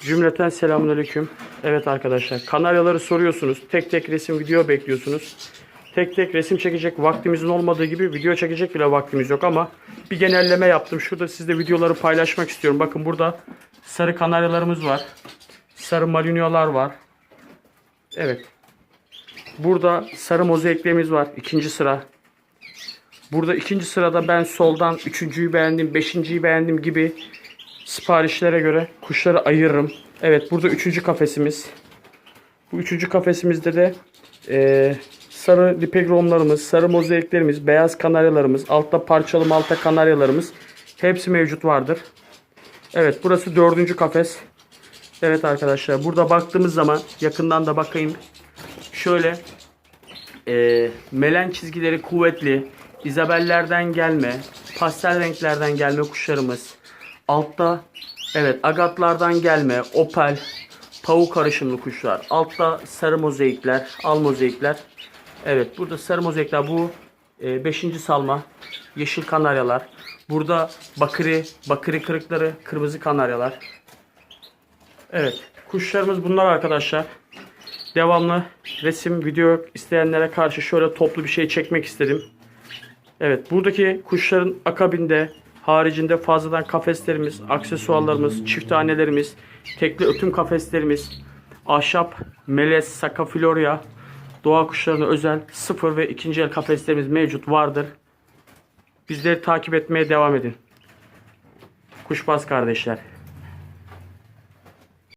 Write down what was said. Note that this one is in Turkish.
Cümleten selamünaleyküm. Evet arkadaşlar kanaryaları soruyorsunuz. Tek tek resim video bekliyorsunuz. Tek tek resim çekecek vaktimizin olmadığı gibi video çekecek bile vaktimiz yok ama bir genelleme yaptım. Şurada sizde videoları paylaşmak istiyorum. Bakın burada sarı kanaryalarımız var. Sarı malinyolar var. Evet. Burada sarı mozaiklerimiz var. ikinci sıra. Burada ikinci sırada ben soldan üçüncüyü beğendim, beşinciyi beğendim gibi siparişlere göre kuşları ayırırım. Evet burada üçüncü kafesimiz. Bu üçüncü kafesimizde de eee, sarı dipegromlarımız, sarı mozaiklerimiz, beyaz kanaryalarımız, altta parçalı malta kanaryalarımız hepsi mevcut vardır. Evet burası dördüncü kafes. Evet arkadaşlar burada baktığımız zaman yakından da bakayım. Şöyle eee, melen çizgileri kuvvetli, İzabellerden gelme, pastel renklerden gelme kuşlarımız. Altta evet agatlardan gelme, opel, pavuk karışımlı kuşlar. Altta sarı mozaikler, al mozaikler. Evet burada sarı mozaikler bu 5. salma, yeşil kanaryalar. Burada bakırı, bakırı kırıkları, kırmızı kanaryalar. Evet kuşlarımız bunlar arkadaşlar. Devamlı resim, video isteyenlere karşı şöyle toplu bir şey çekmek istedim. Evet buradaki kuşların akabinde haricinde fazladan kafeslerimiz, aksesuarlarımız, çift tanelerimiz, tekli ötüm kafeslerimiz, ahşap, melez, sakafloria, doğa kuşlarına özel sıfır ve ikinci el kafeslerimiz mevcut vardır. Bizleri takip etmeye devam edin. Kuşbaz kardeşler.